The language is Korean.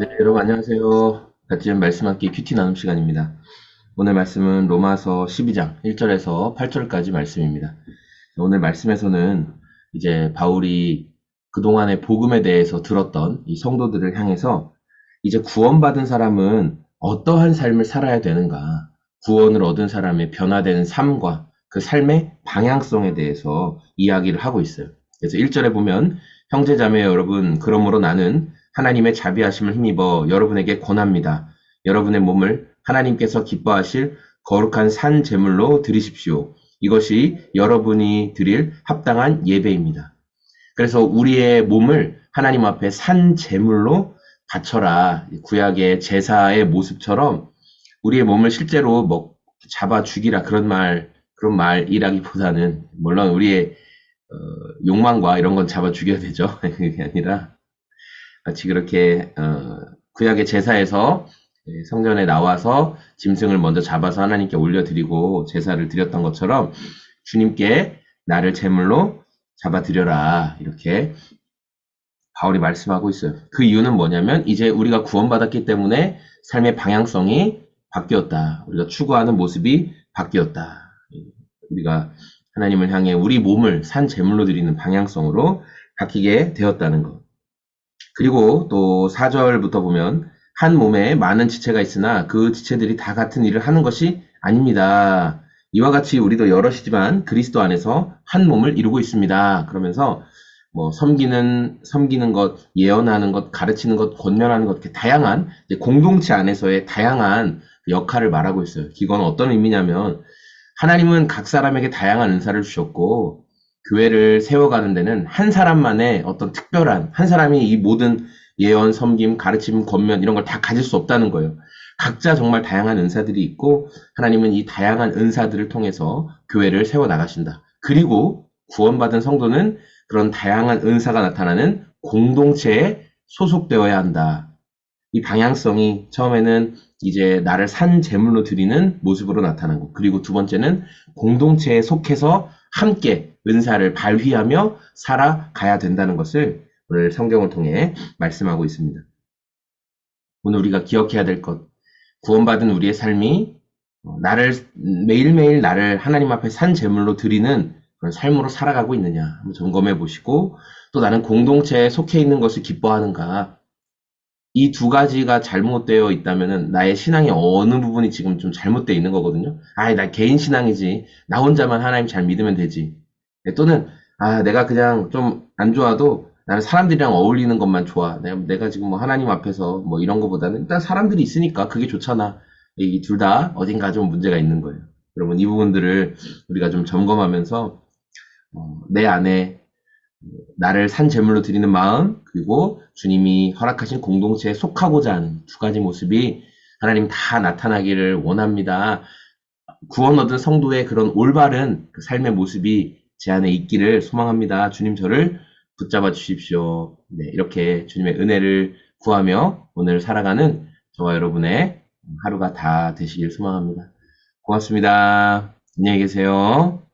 네, 여러분 안녕하세요. 같이 말씀함께 큐티 나눔 시간입니다. 오늘 말씀은 로마서 12장 1절에서 8절까지 말씀입니다. 오늘 말씀에서는 이제 바울이 그동안의 복음에 대해서 들었던 이 성도들을 향해서 이제 구원받은 사람은 어떠한 삶을 살아야 되는가, 구원을 얻은 사람의 변화되는 삶과 그 삶의 방향성에 대해서 이야기를 하고 있어요. 그래서 1절에 보면 형제자매 여러분, 그러므로 나는 하나님의 자비하심을 힘입어 여러분에게 권합니다. 여러분의 몸을 하나님께서 기뻐하실 거룩한 산 제물로 드리십시오. 이것이 여러분이 드릴 합당한 예배입니다. 그래서 우리의 몸을 하나님 앞에 산 제물로 바쳐라. 구약의 제사의 모습처럼 우리의 몸을 실제로 뭐 잡아 죽이라 그런 말 그런 말이라기보다는 물론 우리의 어, 욕망과 이런 건 잡아 죽여야 되죠. 그게 아니라 같이 그렇게 어, 구약의 제사에서 예, 성전에 나와서 짐승을 먼저 잡아서 하나님께 올려드리고 제사를 드렸던 것처럼 주님께 나를 제물로 잡아드려라 이렇게 바울이 말씀하고 있어요. 그 이유는 뭐냐면 이제 우리가 구원받았기 때문에 삶의 방향성이 바뀌었다. 우리가 추구하는 모습이 바뀌었다. 우리가 하나님을 향해 우리 몸을 산 제물로 드리는 방향성으로 바뀌게 되었다는 것. 그리고 또 4절부터 보면 한 몸에 많은 지체가 있으나 그 지체들이 다 같은 일을 하는 것이 아닙니다. 이와 같이 우리도 여럿이지만 그리스도 안에서 한 몸을 이루고 있습니다. 그러면서 뭐 섬기는 섬기는 것, 예언하는 것, 가르치는 것, 권면하는 것 이렇게 다양한 공동체 안에서의 다양한 역할을 말하고 있어요. 이건 어떤 의미냐면 하나님은 각 사람에게 다양한 은사를 주셨고 교회를 세워가는 데는 한 사람만의 어떤 특별한 한 사람이 이 모든 예언, 섬김, 가르침, 권면 이런 걸 다 가질 수 없다는 거예요. 각자 정말 다양한 은사들이 있고 하나님은 이 다양한 은사들을 통해서 교회를 세워 나가신다. 그리고 구원받은 성도는 그런 다양한 은사가 나타나는 공동체에 소속되어야 한다. 이 방향성이 처음에는 이제 나를 산 제물로 드리는 모습으로 나타나고 그리고 두 번째는 공동체에 속해서 함께 은사를 발휘하며 살아가야 된다는 것을 오늘 성경을 통해 말씀하고 있습니다. 오늘 우리가 기억해야 될 것, 구원받은 우리의 삶이 어, 나를 매일매일 나를 하나님 앞에 산 제물로 드리는 그런 삶으로 살아가고 있느냐 한번 점검해 보시고 또 나는 공동체에 속해 있는 것을 기뻐하는가 이 두 가지가 잘못되어 있다면 나의 신앙의 어느 부분이 지금 좀 잘못되어 있는 거거든요. 아, 나 개인 신앙이지. 나 혼자만 하나님 잘 믿으면 되지. 네, 또는 아, 내가 그냥 좀 안 좋아도 나는 사람들이랑 어울리는 것만 좋아. 내가, 지금 뭐 하나님 앞에서 뭐 이런 것보다는 일단 사람들이 있으니까 그게 좋잖아. 이 둘 다 어딘가 좀 문제가 있는 거예요. 여러분 이 부분들을 우리가 좀 점검하면서 어, 내 안에 나를 산 제물로 드리는 마음 그리고 주님이 허락하신 공동체에 속하고자 하는 두 가지 모습이 하나님 다 나타나기를 원합니다. 구원 얻은 성도의 그런 올바른 그 삶의 모습이 제 안에 있기를 소망합니다. 주님 저를 붙잡아 주십시오. 네, 이렇게 주님의 은혜를 구하며 오늘 살아가는 저와 여러분의 하루가 다 되시길 소망합니다. 고맙습니다. 안녕히 계세요.